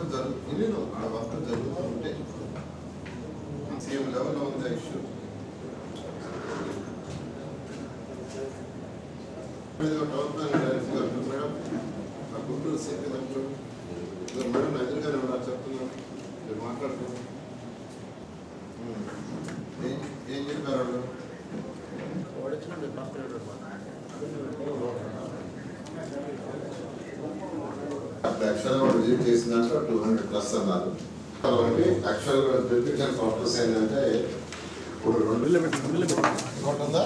Work జరుగుతుంది నేను ఆడ వర్క్ జరుగుతూ ఉంటే సీఎం లెవెల్లో ఉంది ఆ ఇష్యూ? టౌన్ ప్లాన్ డైరెక్టర్ గారు మేడం. ఆ గుంటూరు సిటీ మేడం నా ఎదురుగానే ఉన్నారు చెప్తున్నాను. మీరు మాట్లాడుతున్నారు ఉమ్. ఏం- ఏం చెప్పారు వాళ్ళు అప్పుడు యాక్చువల్గా విజిట్ చేసిన దాంట్లో టూ హండ్రెడ్ ప్లస్ అన్నారు కాబట్టి యాక్చువల్గా ప్రిపరేషన్ ప్రాసెస్ ఏంటంటే ఇప్పుడు రెండు ఉందా?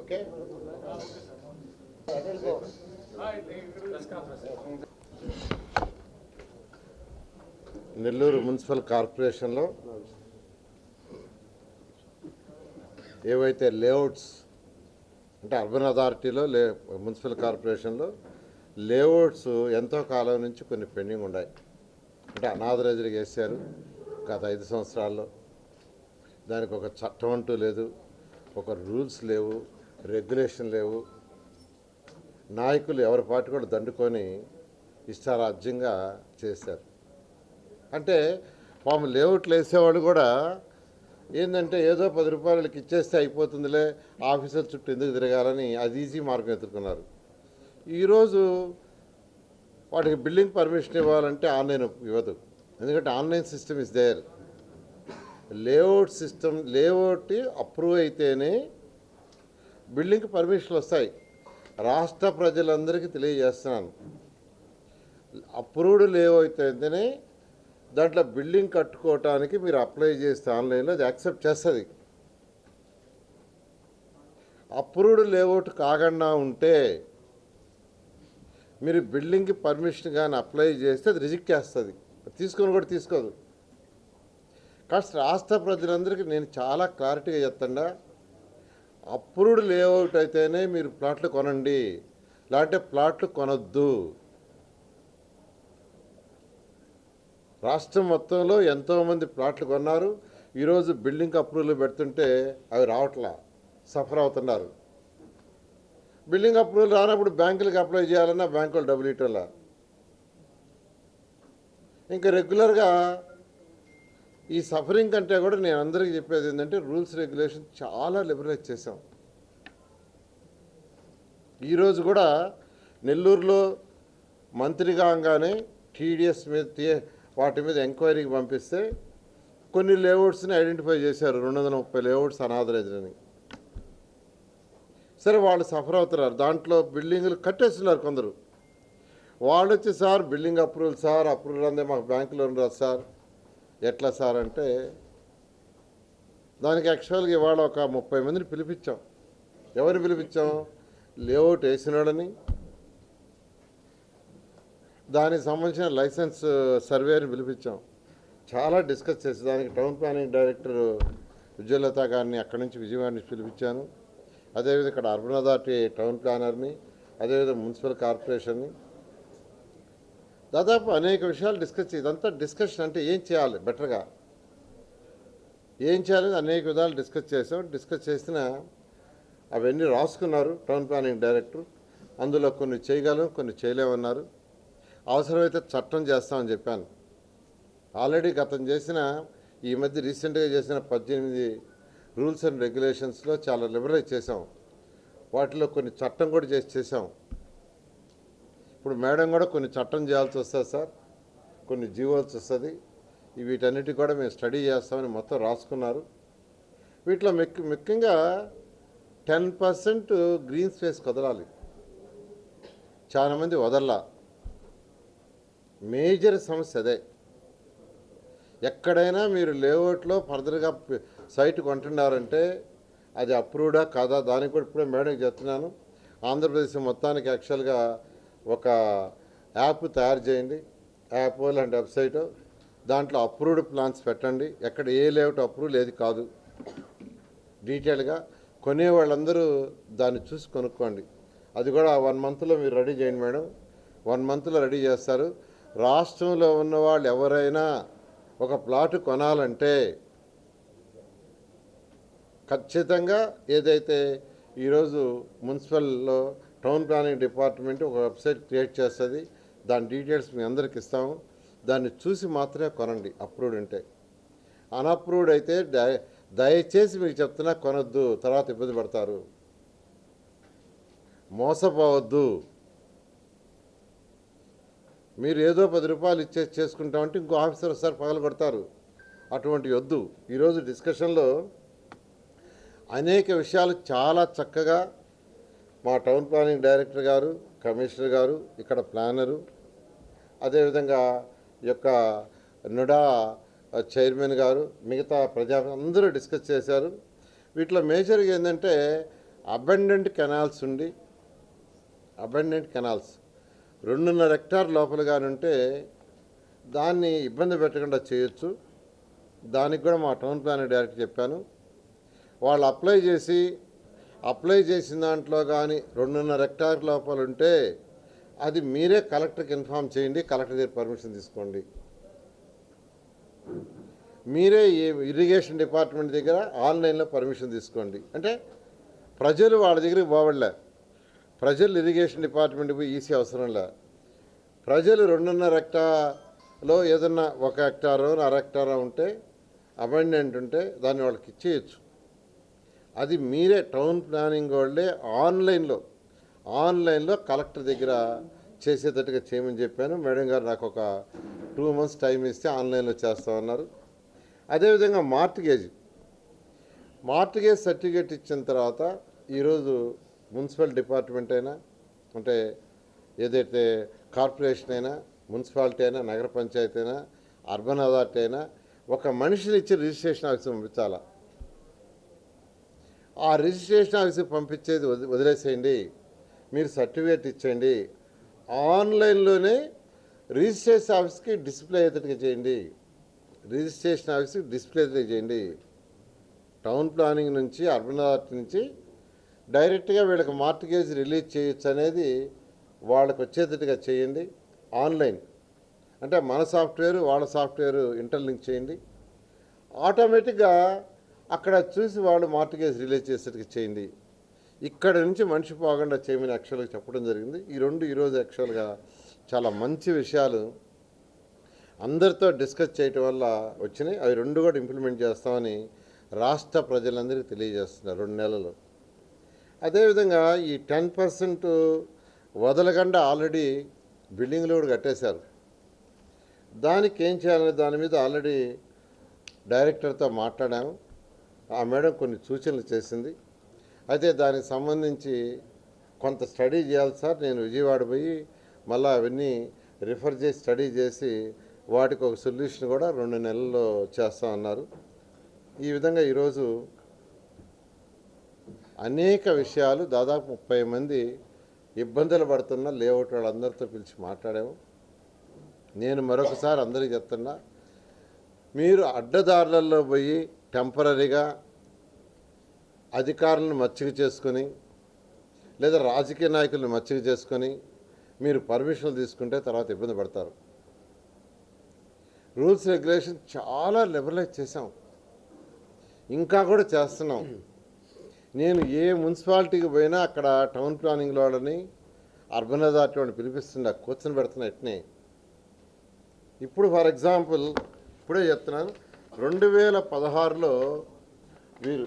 ఓకే నెల్లూరు మున్సిపల్ కార్పొరేషన్లో ఏవైతే లేఅవుట్స్ అంటే అర్బన్ అథారిటీలో లే మున్సిపల్ కార్పొరేషన్లో లేఅవుట్స్ ఎంతో కాలం నుంచి కొన్ని పెండింగ్ ఉన్నాయి అంటే అనాథరైజ్డ్గా వేసారు గత ఐదు సంవత్సరాల్లో. దానికి ఒక చట్టం అంటూ లేదు ఒక రూల్స్ లేవు రెగ్యులేషన్ లేవు. నాయకులు ఎవరి పార్టీ కూడా దండుకొని ఇష్టారాజ్యంగా చేశారు. అంటే పాము లేఅవుట్లు వేసేవాళ్ళు కూడా ఏంటంటే ఏదో పది రూపాయలకి ఇచ్చేస్తే అయిపోతుందిలే ఆఫీసర్ చుట్టూ ఎందుకు తిరగాలని అది ఈజీ మార్గం ఎదుర్కొన్నారు. ఈరోజు వాటికి బిల్డింగ్ పర్మిషన్ ఇవ్వాలంటే ఆన్లైన్ ఇవ్వదు. ఎందుకంటే online system is there. Layout system layout approve అయితేనే బిల్డింగ్కి పర్మిషన్లు వస్తాయి. రాష్ట్ర ప్రజలందరికీ తెలియజేస్తున్నాను. అప్రూవ్డ్ లేఅవుట్ అయితేనే దాంట్లో బిల్డింగ్ కట్టుకోవటానికి మీరు అప్లై చేస్తే ఆన్లైన్లో అది యాక్సెప్ట్ చేస్తుంది. అప్రూవ్డ్ లేఅవుట్ కాకుండా ఉంటే మీరు బిల్డింగ్కి పర్మిషన్ కానీ అప్లై చేస్తే అది రిజెక్ట్ చేస్తుంది. తీసుకొని కూడా తీసుకోదు. కాస్త రాష్ట్ర ప్రజలందరికీ నేను చాలా క్లారిటీగా చెప్తాడా అప్రూవ్డ్ లేఅవుట్ అయితేనే మీరు ప్లాట్లు కొనండి లేకపోతే ప్లాట్లు కొనొద్దు. రాష్ట్రం మొత్తంలో ఎంతోమంది ప్లాట్లు కొన్నారు. ఈరోజు బిల్డింగ్ అప్రూవల్ పెడుతుంటే అవి రావట్లా సఫర్ అవుతున్నారు. బిల్డింగ్ అప్రూవల్ రానప్పుడు బ్యాంకులకు అప్లై చేయాలన్నా బ్యాంకులు డబ్బులు ఇవ్వటంలా ఇంకా రెగ్యులర్గా ఈ సఫరింగ్ కంటే కూడా నేను అందరికీ చెప్పేది ఏంటంటే రూల్స్ రెగ్యులేషన్ చాలా లిబరలైజ్ చేసాం ఈరోజు కూడా నెల్లూరులో మంత్రి కాగానే టీడీఎస్ మీద వాటి మీద ఎంక్వైరీకి పంపిస్తే కొన్ని లేఅవుట్స్ని ఐడెంటిఫై చేశారు రెండు వందల ముప్పై లేఅవుట్స్ అనాథరైజ్డ్ అని సరే వాళ్ళు సఫర్ అవుతున్నారు. దాంట్లో బిల్డింగులు కట్టేస్తున్నారు కొందరు. వాళ్ళు వచ్చి sir building approval sir approval అందే మాకు బ్యాంకులో రాదు సార్. ఎట్లా సార్ అంటే దానికి యాక్చువల్గా ఇవాళ ఒక ముప్పై మందిని పిలిపించాం. ఎవరిని పిలిపించాం? లేఅవుట్ వేసినాడని దానికి సంబంధించిన లైసెన్స్ సర్వేని పిలిపించాం. చాలా డిస్కస్ చేసి దానికి టౌన్ ప్లానింగ్ డైరెక్టర్ విజయలత గారిని అక్కడి నుంచి విజయవాడ నుంచి పిలిపించాను. అదేవిధంగా ఇక్కడ అర్బన్ అథారిటీ టౌన్ ప్లానర్ని అదేవిధంగా మున్సిపల్ కార్పొరేషన్ని. దాదాపు అనేక విషయాలు డిస్కస్ ఇదంతా డిస్కషన్ అంటే ఏం చేయాలి బెటర్గా? ఏం చేయాలని అనేక విధాలు డిస్కస్ చేసాం. డిస్కస్ చేసిన అవన్నీ రాసుకున్నారు టౌన్ ప్లానింగ్ డైరెక్టర్. అందులో కొన్ని చేయగలం కొన్ని చేయలేమన్నారు. అవసరమైతే చట్టం చేస్తామని చెప్పాను. ఆల్రెడీ గతం చేసిన ఈ మధ్య రీసెంట్గా చేసిన పద్దెనిమిది రూల్స్ అండ్ రెగ్యులేషన్స్లో చాలా లిబరలైజ్ చేసాం వాటిలో కొన్ని చట్టం కూడా చేసి చేసాం ఇప్పుడు మేడం కూడా కొన్ని చట్టం చేయాల్సి వస్తుంది సార్. కొన్ని జీవాల్సి వస్తుంది. వీటన్నిటి కూడా మేము స్టడీ చేస్తామని మొత్తం రాసుకున్నారు. వీటిలో మెక్ ముఖ్యంగా టెన్ పర్సెంట్ గ్రీన్ స్పేస్ కుదరాలి. చాలామంది వదల్లా. మేజర్ సమస్య అదే. ఎక్కడైనా మీరు లేఅవుట్లో ఫర్దర్గా సైట్ కొంటున్నారంటే అది అప్రూవ్డా కాదా? దానికి కూడా ఇప్పుడే మేడం చెప్తున్నాను ఆంధ్రప్రదేశ్ మొత్తానికి యాక్చువల్గా ఒక యాప్ తయారు చేయండి. యాప్ లాంటి వెబ్సైట్. దాంట్లో అప్రూవ్డ్ ప్లాన్స్ పెట్టండి. ఎక్కడ ఏ లేఅవుట్ అప్రూవ్ లేదు కాదు. డీటెయిల్గా కొనే వాళ్ళందరూ దాన్ని చూసి కొనుక్కోండి. అది కూడా వన్ మంత్లో మీరు రెడీ చేయండి మేడం. వన్ మంత్లో రెడీ చేస్తారు. రాష్ట్రంలో ఉన్న వాళ్ళు ఎవరైనా ఒక ప్లాట్ కొనాలంటే ఖచ్చితంగా ఏదైతే ఈరోజు మున్సిపల్లో టౌన్ ప్లానింగ్ డిపార్ట్మెంట్ ఒక వెబ్సైట్ క్రియేట్ చేస్తుంది దాని డీటెయిల్స్ మీ అందరికి ఇస్తాము. దాన్ని చూసి మాత్రమే కొనండి అప్రూవ్డ్ ఉంటే. అన్అప్రూవ్డ్ అయితే దయచేసి మీకు చెప్తున్నా కొనొద్దు తర్వాత ఇబ్బంది పడతారు. మోసపోవద్దు. మీరు ఏదో పది రూపాయలు ఇచ్చే చేసుకుంటామంటే ఇంకో ఆఫీసర్ ఒకసారి పగలు కొడతారు అటువంటి వద్దు. ఈరోజు డిస్కషన్లో అనేక విషయాలు చాలా చక్కగా మా టౌన్ ప్లానింగ్ డైరెక్టర్ గారు కమిషనర్ గారు ఇక్కడ ప్లానరు అదేవిధంగా ఈ యొక్క నుడా చైర్మన్ గారు మిగతా ప్రజా అందరూ డిస్కస్ చేశారు. వీటిలో మేజర్గా ఏంటంటే అబెండెంట్ కెనాల్స్ ఉండి అబెండెంట్ కెనాల్స్. రెండున్నర హెక్టార్ లోపల ఉంటే దాన్ని ఇబ్బంది పెట్టకుండా చేయొచ్చు. దానికి కూడా మా టౌన్ ప్లానర్ డైరెక్ట్ చెప్పాను. వాళ్ళు అప్లై చేసి అప్లై చేసిన దాంట్లో కానీ రెండున్నర హెక్టార్ లోపల ఉంటే అది మీరే కలెక్టర్కి ఇన్ఫామ్ చేయండి కలెక్టర్ దగ్గర పర్మిషన్ తీసుకోండి. మీరే ఇరిగేషన్ డిపార్ట్మెంట్ దగ్గర ఆన్లైన్లో పర్మిషన్ తీసుకోండి. అంటే ప్రజలు వాళ్ళ దగ్గరికి పోవడలే ప్రజలు ఇరిగేషన్ డిపార్ట్మెంట్ పోయి ఈసీ అవసరం లే. ప్రజలు రెండున్నర హెక్టార్లో ఏదన్నా ఒక హెక్టారో అర హెక్టారో ఉంటే అమెండెంట్ ఉంటే దాన్ని వాళ్ళకి ఇచ్చేయచ్చు. అది మీరే టౌన్ ప్లానింగ్ వాళ్ళే ఆన్లైన్లో ఆన్లైన్లో కలెక్టర్ దగ్గర చేసేటట్టుగా చేయమని చెప్పాను. మేడం గారు నాకు ఒక టూ మంత్స్ టైం ఇస్తే ఆన్లైన్లో చేస్తామన్నారు అదేవిధంగా మార్టిగేజ్ మార్టిగేజ్ సర్టిఫికేట్ ఇచ్చిన తర్వాత ఈరోజు మున్సిపల్ డిపార్ట్మెంట్ అయినా అంటే ఏదైతే కార్పొరేషన్ అయినా మున్సిపాలిటీ అయినా నగర పంచాయతీ అయినా అర్బన్ అథారిటీ అయినా ఒక మనిషిని ఇచ్చి రిజిస్ట్రేషన్ ఆఫీస్ పంపించాలా? ఆ రిజిస్ట్రేషన్ ఆఫీస్కి పంపించేది వది- వదిలేసేయండి. మీరు సర్టిఫికేట్ ఇచ్చేయండి. ఆన్లైన్లోనే రిజిస్ట్రేషన్ ఆఫీస్కి డిస్ప్లే అయ్యేటట్టుగా చేయండి. రిజిస్ట్రేషన్ ఆఫీస్కి డిస్ప్లే అయ్యేటట్టుగా చేయండి. టౌన్ ప్లానింగ్ నుంచి అర్బన్ అథారిటీ నుంచి డైరెక్ట్గా వీళ్ళకి మార్టిగేజ్ రిలీజ్ చేయొచ్చు అనేది వాళ్ళకు వచ్చేటట్టుగా చేయండి. ఆన్లైన్. అంటే మన సాఫ్ట్వేర్ వాళ్ళ సాఫ్ట్వేర్ ఇంటర్లింక్ చేయండి. ఆటోమేటిక్గా అక్కడ చూసి వాళ్ళు మార్టిగేజ్ రిలీజ్ చేసేట్టుగా చేయండి. ఇక్కడ నుంచి మనిషి పోకుండా చేయమని యాక్చువల్గా చెప్పడం జరిగింది. ఈ రెండు ఈరోజు యాక్చువల్గా చాలా మంచి విషయాలు అందరితో డిస్కస్ చేయటం వల్ల వచ్చినాయి. అవి రెండు కూడా ఇంప్లిమెంట్ చేస్తామని రాష్ట్ర ప్రజలందరికీ తెలియజేస్తున్నారు. రెండు నెలలు. అదేవిధంగా ఈ టెన్ పర్సెంట్ వదలకుండా ఆల్రెడీ బిల్డింగ్లు కూడా కట్టేశారు. దానికి ఏం చేయాలనే దాని మీద ఆల్రెడీ డైరెక్టర్తో మాట్లాడాము. ఆ మేడం కొన్ని సూచనలు చేసింది. అయితే దానికి సంబంధించి కొంత స్టడీ చేయాలి సార్. నేను విజయవాడ పోయి మళ్ళీ అవన్నీ రిఫర్ చేసి స్టడీ చేసి వాటికి ఒక సొల్యూషన్ కూడా రెండు నెలల్లో చేస్తామన్నారు. ఈ విధంగా ఈరోజు అనేక విషయాలు దాదాపు ముప్పై మంది ఇబ్బందులు పడుతున్న లేఅవుట్ వాళ్ళందరితో పిలిచి మాట్లాడాము. నేను మరొకసారి అందరికీ చెప్తున్నా మీరు అడ్డదారులలో పోయి టెంపరీగా అధికారులను మచ్చిక చేసుకొని లేదా రాజకీయ నాయకులను మచ్చిక చేసుకొని మీరు పర్మిషన్లు తీసుకుంటే తర్వాత ఇబ్బంది పడతారు. రూల్స్ రెగ్యులేషన్ చాలా లిబరలైజ్ చేసాం ఇంకా కూడా చేస్తున్నాం. నేను ఏ మున్సిపాలిటీకి పోయినా అక్కడ టౌన్ ప్లానింగ్ వాళ్ళని అర్బన్ అథారిటీ వాడిని పిలిపిస్తుండే కూర్చొని పెడుతున్నట్నే ఇప్పుడు ఫర్ ఎగ్జాంపుల్ ఇప్పుడే చెప్తున్నాను రెండు వేల పదహారులో వీరు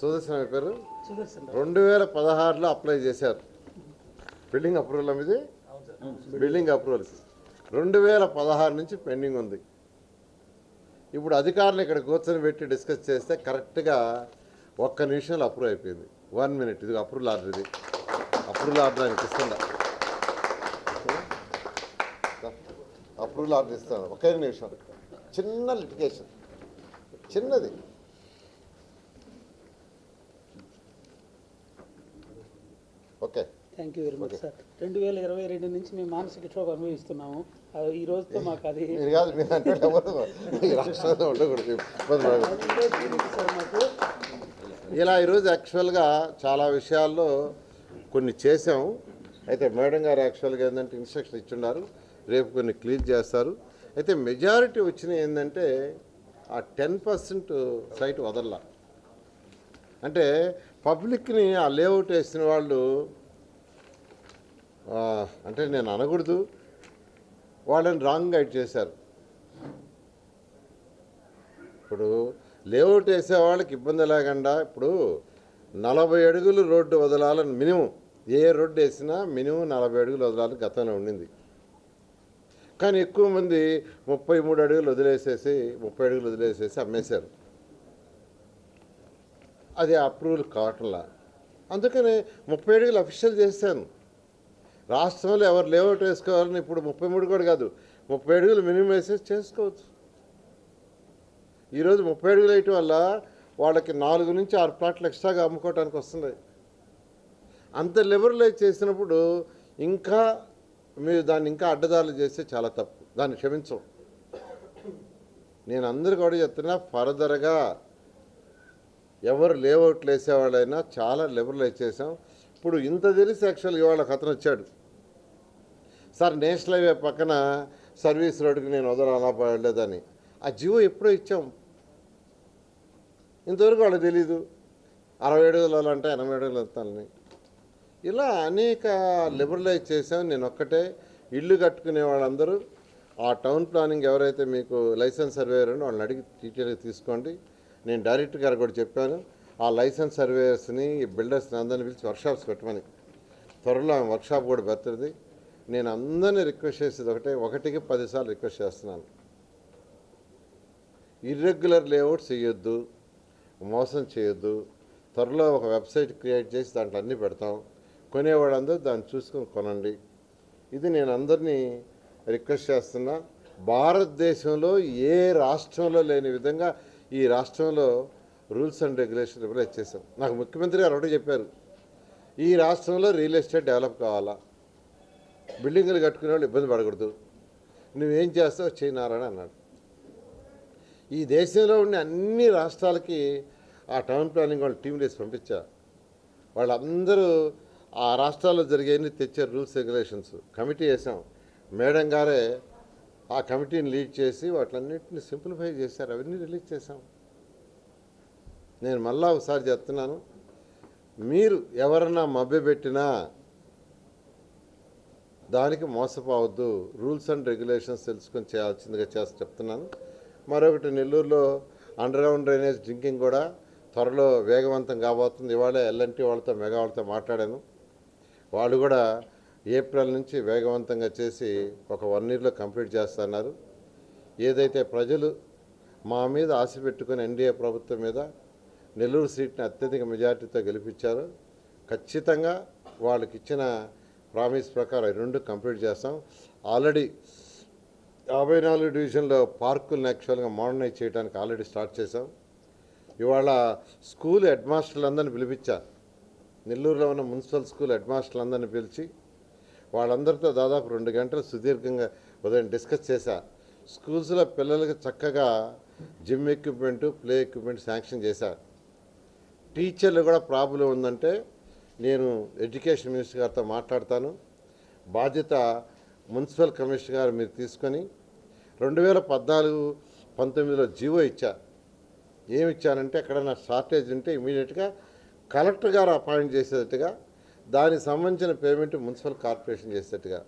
సుదర్శన పేరు? రెండు వేల పదహారులో అప్లై చేశారు. బిల్డింగ్ అప్రూవల్ మీద బిల్డింగ్ అప్రూవల్. రెండు వేల పదహారు నుంచి పెండింగ్ ఉంది. ఇప్పుడు అధికారులు ఇక్కడ కూర్చొని పెట్టి డిస్కస్ చేస్తే కరెక్ట్గా ఒక్క నిమిషంలో అప్రూవ్ అయిపోయింది. One minute. ఇది అప్రూవల్ ఆర్డర్ ఇది అప్రూవల్ ఆర్డర్ ఆయనకి ఇస్తుందా అప్రూవల్ ఆర్డర్ ఇస్తాను. ఒకే నిమిషం. చిన్న లిటిగేషన్. చిన్నది. Okay. Thank you very much. Sir రెండు వేల ఇరవై రెండు నుంచి మేము మానసిక క్షోభ అనుభవిస్తున్నాము. ఈ రోజుతో మాకు అది కాదు మీరు అంటే రాష్ట్రంలో ఉండకూడదు. సార్ మాకు. ఇలా ఈరోజు యాక్చువల్గా చాలా విషయాల్లో కొన్ని చేసాము అయితే మేడం గారు యాక్చువల్గా ఏంటంటే ఇన్స్ట్రక్షన్ ఇచ్చున్నారు రేపు కొన్ని క్లీన్ చేస్తారు. అయితే మెజారిటీ వచ్చినాయి ఏంటంటే ఆ టెన్ పర్సెంట్ సైట్ వదల అంటే పబ్లిక్ని ఆ లేఅవుట్ వేసిన వాళ్ళు అంటే నేను అనకూడదు. వాళ్ళని రాంగ్ గైడ్ చేశారు. ఇప్పుడు లేఅవుట్ వేసే వాళ్ళకి ఇబ్బంది లేకుండా ఇప్పుడు నలభై అడుగులు రోడ్డు వదలాలని మినిమం ఏ రోడ్డు వేసినా మినిమం నలభై అడుగులు వదలాలని గతంలో ఉండింది. కానీ ఎక్కువ మంది ముప్పై మూడు అడుగులు వదిలేసేసి ముప్పై అడుగులు వదిలేసేసి అమ్మేశారు. అది అప్రూవల్ కావటంలా. అందుకని ముప్పై అడుగులు అఫీషియల్ చేశాను. రాష్ట్రంలో ఎవరు లేఅవుట్ వేసుకోవాలని ఇప్పుడు ముప్పై మూడు కూడా కాదు ముప్పై అడుగులు మినిమం వేసేసి చేసుకోవచ్చు. ఈరోజు ముప్పై అడుగులు వేయటం వల్ల వాళ్ళకి నాలుగు నుంచి ఆరు ప్లాట్లు ఎక్స్ట్రాగా అమ్ముకోవడానికి వస్తున్నాయి. అంత లిబరలైజ్ చేసినప్పుడు ఇంకా మీరు దాన్ని ఇంకా అడ్డదారులు చేస్తే చాలా తప్పు. దాన్ని క్షమించం. నేను అందరు కూడా చెప్తున్నా ఫర్దర్గా ఎవరు లేఅవుట్లు వేసేవాళ్ళైనా చాలా లిబరలైజ్ చేసాం ఇప్పుడు ఇంత తెలిసి యాక్చువల్గా ఇవాళ ఒక అతను వచ్చాడు. సార్ నేషనల్ హైవే పక్కన సర్వీస్ రోడ్డుకి నేను వదలాలా పడలేదని ఆ జీవో ఎప్పుడో ఇచ్చాం. ఇంతవరకు వాళ్ళకి తెలీదు. అరవై అడుగులు అంటే ఎనభై అడుగులు వెళ్తానని ఇలా అనేక లిబరలైజ్ చేసాం నేను ఒక్కటే. ఇల్లు కట్టుకునే వాళ్ళందరూ ఆ టౌన్ ప్లానింగ్ ఎవరైతే మీకు లైసెన్స్ సర్వేయర్ అని వాళ్ళని అడిగి డీటెయిల్గా తీసుకోండి. నేను డైరెక్టర్ గారు కూడా చెప్పాను. ఆ లైసెన్స్ సర్వేయర్స్ని బిల్డర్స్ని అందరిని పిలిచి వర్క్షాప్స్ పెట్టమని. త్వరలో ఆమె వర్క్షాప్ కూడా పెడుతుంది. నేను అందరినీ రిక్వెస్ట్ చేసేది ఒకటే. ఒకటికి పదిసార్లు రిక్వెస్ట్ చేస్తున్నాను. ఇర్రెగ్యులర్ లేఅవుట్స్ చేయొద్దు. మోసం చేయొద్దు. త్వరలో ఒక వెబ్సైట్ క్రియేట్ చేసి దాంట్లో అన్నీ పెడతాం. కొనేవాళ్ళందరూ దాన్ని చూసుకొని కొనండి. ఇది నేను అందరినీ రిక్వెస్ట్ చేస్తున్నా. భారతదేశంలో ఏ రాష్ట్రంలో లేని విధంగా ఈ రాష్ట్రంలో రూల్స్ అండ్ రెగ్యులేషన్ రివైజ్ చేశాం నాకు ముఖ్యమంత్రి గారు ఒకటే చెప్పారు. ఈ రాష్ట్రంలో రియల్ ఎస్టేట్ డెవలప్ కావాలా? బిల్డింగులు కట్టుకునే వాళ్ళు ఇబ్బంది పడకూడదు. నువ్వేం చేస్తావు చేయనారని అన్నాడు. ఈ దేశంలో ఉన్న అన్ని రాష్ట్రాలకి ఆ టౌన్ ప్లానింగ్ వాళ్ళు టీం వేసి పంపించారు వాళ్ళందరూ ఆ రాష్ట్రాల్లో జరిగేవి తెచ్చారు రూల్స్ రెగ్యులేషన్స్ కమిటీ వేసాం. మేడం గారే ఆ కమిటీని లీడ్ చేసి వాటిలన్నింటిని సింప్లిఫై చేశారు. అవన్నీ రిలీజ్ చేశాం. నేను మళ్ళా ఒకసారి చెప్తున్నాను. మీరు ఎవరన్నా మభ్యపెట్టినా దానికి మోసపోవద్దు. రూల్స్ అండ్ రెగ్యులేషన్స్ తెలుసుకొని చేయాల్సిందిగా చేసి చెప్తున్నాను. మరొకటి నెల్లూరులో అండర్ గ్రౌండ్ డ్రైనేజ్ డ్రింకింగ్ కూడా త్వరలో వేగవంతం కాబోతుంది. ఇవాళ ఎల్ఎన్టీ వాళ్ళతో మెగా వాళ్ళతో మాట్లాడాను. వాళ్ళు కూడా ఏప్రిల్ నుంచి వేగవంతంగా చేసి ఒక వన్ ఇయర్లో కంప్లీట్ చేస్తున్నారు. ఏదైతే ప్రజలు మా మీద ఆశ పెట్టుకుని ఎన్డీఏ ప్రభుత్వం మీద నెల్లూరు సీట్ని అత్యధిక మెజార్టీతో గెలిపించారు. ఖచ్చితంగా వాళ్ళకి ఇచ్చిన ప్రామిస్ ప్రకారం రెండు కంప్లీట్ చేస్తాం. ఆల్రెడీ యాభై నాలుగు డివిజన్లో పార్కులను యాక్చువల్గా మోడర్నైజ్ చేయడానికి ఆల్రెడీ స్టార్ట్ చేశాం. ఇవాళ స్కూల్ హెడ్ మాస్టర్లందరినీ పిలిపించా. నెల్లూరులో ఉన్న మున్సిపల్ స్కూల్ హెడ్ మాస్టర్లందరినీ పిలిచి వాళ్ళందరితో దాదాపు రెండు గంటలు సుదీర్ఘంగా ఉదయం డిస్కస్ చేశా. స్కూల్స్లో పిల్లలకి చక్కగా gym equipment play equipment sanction చేశా. టీచర్లు కూడా ప్రాబ్లం ఉందంటే నేను ఎడ్యుకేషన్ మినిస్టర్ గారితో మాట్లాడతాను. బాధ్యత మున్సిపల్ కమిషనర్ గారు మీరు తీసుకొని రెండు వేల పద్నాలుగు పంతొమ్మిదిలో జీవో ఇచ్చా. ఏమి ఇచ్చానంటే ఎక్కడైనా షార్టేజ్ ఉంటే ఇమీడియట్గా కలెక్టర్ గారు అపాయింట్ చేసేటట్టుగా దానికి సంబంధించిన పేమెంట్ మున్సిపల్ కార్పొరేషన్ చేసేటట్టుగా.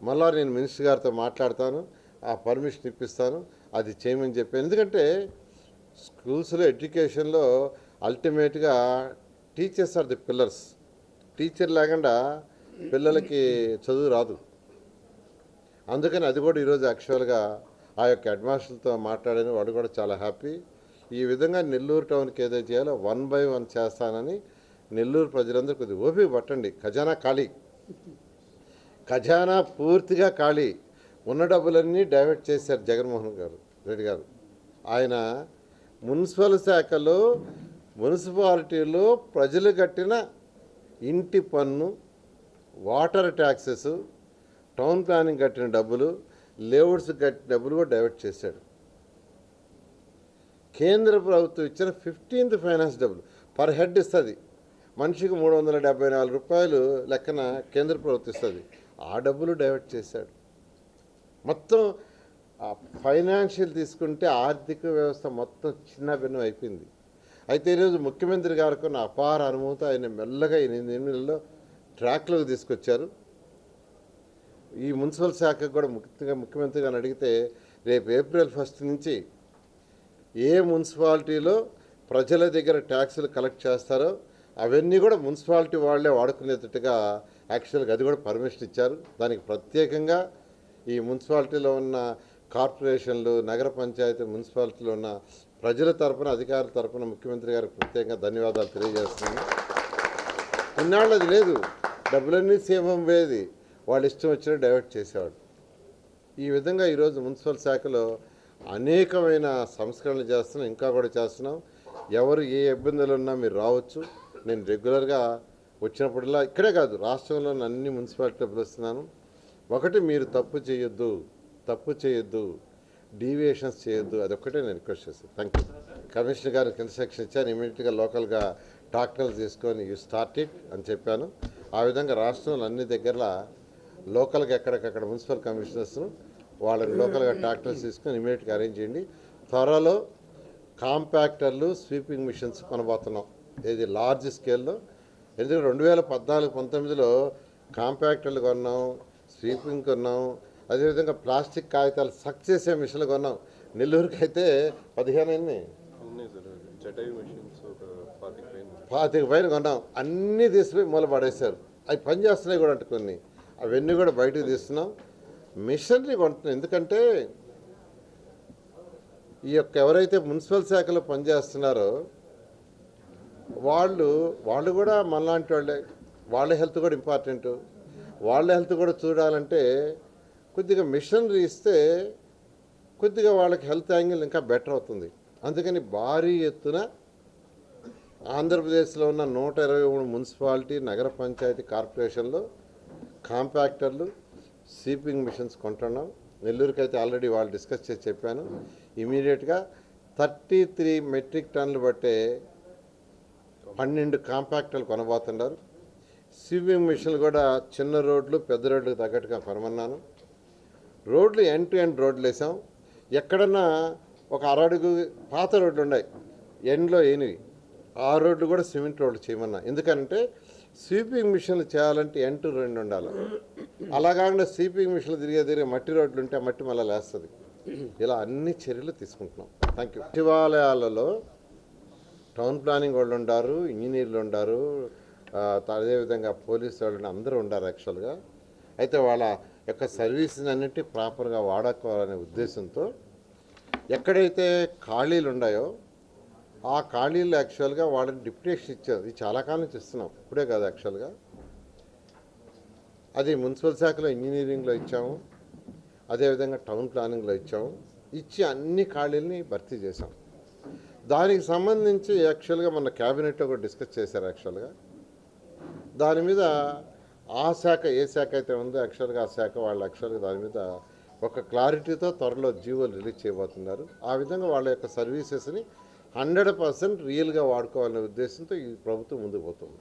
మళ్ళా నేను మినిస్టర్ గారితో మాట్లాడతాను ఆ పర్మిషన్ ఇప్పిస్తాను అది చేయమని చెప్పి. ఎందుకంటే స్కూల్స్లో ఎడ్యుకేషన్లో అల్టిమేట్గా teachers are the pillars. Teacher లేకుండా పిల్లలకి చదువు రాదు. అందుకని అది కూడా ఈరోజు యాక్చువల్గా ఆ యొక్క హెడ్మాస్టర్తో మాట్లాడిన వాడు కూడా చాలా హ్యాపీ ఈ విధంగా నెల్లూరు టౌన్కి ఏదైతే చేయాలో వన్ బై వన్ చేస్తానని నెల్లూరు ప్రజలందరూ కొద్దిగా ఓపిక పట్టండి. ఖజానా ఖాళీ. ఖజానా పూర్తిగా ఖాళీ. ఉన్న డబ్బులన్నీ డైవర్ట్ చేశారు జగన్మోహన్ గారు రెడ్డి గారు. ఆయన మున్సిపల్ శాఖలో మున్సిపాలిటీలో ప్రజలు కట్టిన ఇంటి పన్ను వాటర్ ట్యాక్సెస్ టౌన్ ప్లానింగ్ కట్టిన డబ్బులు లేఅవుట్స్ కట్టిన డబ్బులు కూడా డైవర్ట్ చేశాడు. కేంద్ర ప్రభుత్వం ఇచ్చిన ఫిఫ్టీన్త్ ఫైనాన్స్ డబ్బులు పర్ హెడ్ ఇస్తుంది. మనిషికి మూడు వందల డెబ్బై నాలుగు రూపాయలు లెక్కన కేంద్ర ప్రభుత్వం ఇస్తుంది. ఆ డబ్బులు డైవర్ట్ చేశాడు. మొత్తం ఫైనాన్షియల్ తీసుకుంటే ఆర్థిక వ్యవస్థ మొత్తం చిన్న భిన్నం అయిపోయింది. అయితే ఈరోజు ముఖ్యమంత్రి గారికి ఉన్న అపార అనుభూతి ఆయన మెల్లగా ఎనిమిది ఎనిమిదిలో ట్రాక్లోకి తీసుకొచ్చారు. ఈ మున్సిపల్ శాఖకు కూడా ముఖ్యంగా ముఖ్యమంత్రి గారిని అడిగితే రేపు ఏప్రిల్ ఫస్ట్ నుంచి ఏ మున్సిపాలిటీలో ప్రజల దగ్గర ట్యాక్సులు కలెక్ట్ చేస్తారో అవన్నీ కూడా మున్సిపాలిటీ వాళ్ళే వాడుకునేటట్టుగా యాక్చువల్గా అది కూడా పర్మిషన్ ఇచ్చారు. దానికి ప్రత్యేకంగా ఈ మున్సిపాలిటీలో ఉన్న కార్పొరేషన్లు నగర పంచాయతీ మున్సిపాలిటీలో ఉన్న ప్రజల తరపున అధికారుల తరపున ముఖ్యమంత్రి గారికి ప్రత్యేకంగా ధన్యవాదాలు తెలియజేస్తున్నాను. ఇన్నాళ్ళు అది లేదు డబ్బులన్నీ సేవం వేది. వాళ్ళు ఇష్టం వచ్చినట్టు డైవర్ట్ చేసేవాడు ఈ విధంగా ఈరోజు మున్సిపల్ శాఖలో అనేకమైన సంస్కరణలు చేస్తున్నాం ఇంకా కూడా చేస్తున్నాం. ఎవరు ఏ ఇబ్బందులు ఉన్నా మీరు రావచ్చు. నేను రెగ్యులర్గా వచ్చినప్పుడల్లా ఇక్కడే కాదు రాష్ట్రంలో అన్ని మున్సిపాలిటీలు పిలుస్తున్నాను ఒకటి మీరు తప్పు చేయొద్దు తప్పు చేయొద్దు డీవియేషన్స్ చేయొద్దు అదొక్కటే నేను రిక్వెస్ట్ చేస్తాను. Thank you. కమిషనర్ గారికి ఇన్స్ట్రక్షన్ ఇచ్చాను ఇమీడియట్గా లోకల్గా టాక్టర్లు తీసుకొని యూ స్టార్ట్ ఇట్ అని చెప్పాను. ఆ విధంగా రాష్ట్రంలో అన్ని దగ్గర లోకల్గా ఎక్కడికక్కడ మున్సిపల్ కమిషనర్స్ వాళ్ళని లోకల్గా ట్రాక్టర్స్ తీసుకొని ఇమీడియట్గా అరేంజ్ చేయండి. త్వరలో కాంపాక్టర్లు స్వీపింగ్ మిషన్స్ కొనబోతున్నాం. ఇది లార్జ్ స్కేల్లో. ఎందుకంటే రెండు వేల పద్నాలుగు పంతొమ్మిదిలో కాంపాక్టర్లు కొన్నాం స్వీపింగ్ కొన్నాం అదేవిధంగా ప్లాస్టిక్ కాగితాలు సక్ చేసే మిషన్లు కొన్నాం. నెల్లూరుకి అయితే పదిహేను ఒక పాతిక పైన. కొన్నాం. అన్నీ తీసుకుపోయి మూల పడేశారు అవి పని చేస్తున్నాయి కూడా అంటే కొన్ని. అవన్నీ కూడా బయటకు తీస్తున్నాం. మిషనరీ కొంటున్నాం. ఎందుకంటే ఈ యొక్క ఎవరైతే మున్సిపల్ శాఖలో పనిచేస్తున్నారో వాళ్ళు వాళ్ళు కూడా మనలాంటి వాళ్ళే. వాళ్ళ హెల్త్ కూడా ఇంపార్టెంట్. వాళ్ళ హెల్త్ కూడా చూడాలంటే కొద్దిగా మిషనరీ ఇస్తే కొద్దిగా వాళ్ళకి హెల్త్ యాంగిల్ ఇంకా బెటర్ అవుతుంది. అందుకని భారీ ఎత్తున ఆంధ్రప్రదేశ్లో ఉన్న నూట ఇరవై మూడు మున్సిపాలిటీ నగర పంచాయతీ కార్పొరేషన్లో కాంపాక్టర్లు సీపింగ్ మిషన్స్ కొంటున్నాం. నెల్లూరుకి అయితే ఆల్రెడీ వాళ్ళు డిస్కస్ చేసి చెప్పాను. ఇమీడియట్గా థర్టీ త్రీ మెట్రిక్ టన్నులు బట్టే పన్నెండు కాంపాక్టర్లు కొనబోతున్నారు. సీపింగ్ మిషన్లు కూడా చిన్న రోడ్లు పెద్ద రోడ్లకు తగ్గట్టుగా కొనమన్నాను. రోడ్లు ఎండ్ టు ఎండ్ రోడ్లు వేసాం. ఎక్కడన్నా ఒక అరడుగు పాత రోడ్లు ఉన్నాయి. ఎండ్లో ఏనివి. ఆ రోడ్లు కూడా సిమెంట్ రోడ్లు చేయమన్నా. ఎందుకంటే స్వీపింగ్ మిషన్లు చేయాలంటే ఎంటు రెండు ఉండాలి. అలా కాకుండా స్వీపింగ్ మిషన్లు తిరిగే తిరిగే మట్టి రోడ్లు ఉంటే ఆ మట్టి మళ్ళీ లేస్తుంది. ఇలా అన్ని చర్యలు తీసుకుంటున్నాం. థ్యాంక్ యూ సచివాలయాలలో టౌన్ ప్లానింగ్ వాళ్ళు ఉండారు ఇంజనీర్లు ఉండారు అదేవిధంగా పోలీసు వాళ్ళు అందరూ ఉండారు యాక్చువల్గా. అయితే వాళ్ళ యొక్క సర్వీస్ని అన్నిటి ప్రాపర్గా వాడుకోవాలనే ఉద్దేశంతో ఎక్కడైతే ఖాళీలు ఉన్నాయో ఆ ఖాళీలు యాక్చువల్గా వాళ్ళని డిప్యుటేషన్ ఇచ్చారు. ఇది చాలా కాలం నుంచి ఇస్తున్నాం. ఇప్పుడే కాదు యాక్చువల్గా అది మున్సిపల్ శాఖలో ఇంజనీరింగ్లో ఇచ్చాము. అదేవిధంగా టౌన్ ప్లానింగ్లో ఇచ్చాము. ఇచ్చి అన్ని ఖాళీలని భర్తీ చేసాం దానికి సంబంధించి యాక్చువల్గా మన క్యాబినెట్లో కూడా డిస్కస్ చేశారు యాక్చువల్గా దాని మీద ఆ శాఖ ఏ శాఖ అయితే ఉందో యాక్చువల్గా ఆ శాఖ వాళ్ళు యాక్చువల్గా దాని మీద ఒక క్లారిటీతో త్వరలో జీవోలు రిలీజ్ చేయబోతున్నారు. ఆ విధంగా వాళ్ళ యొక్క సర్వీసెస్ని హండ్రెడ్ పర్సెంట్ రియల్గా వాడుకోవాలనే ఉద్దేశంతో ఈ ప్రభుత్వం ముందుకు పోతుంది.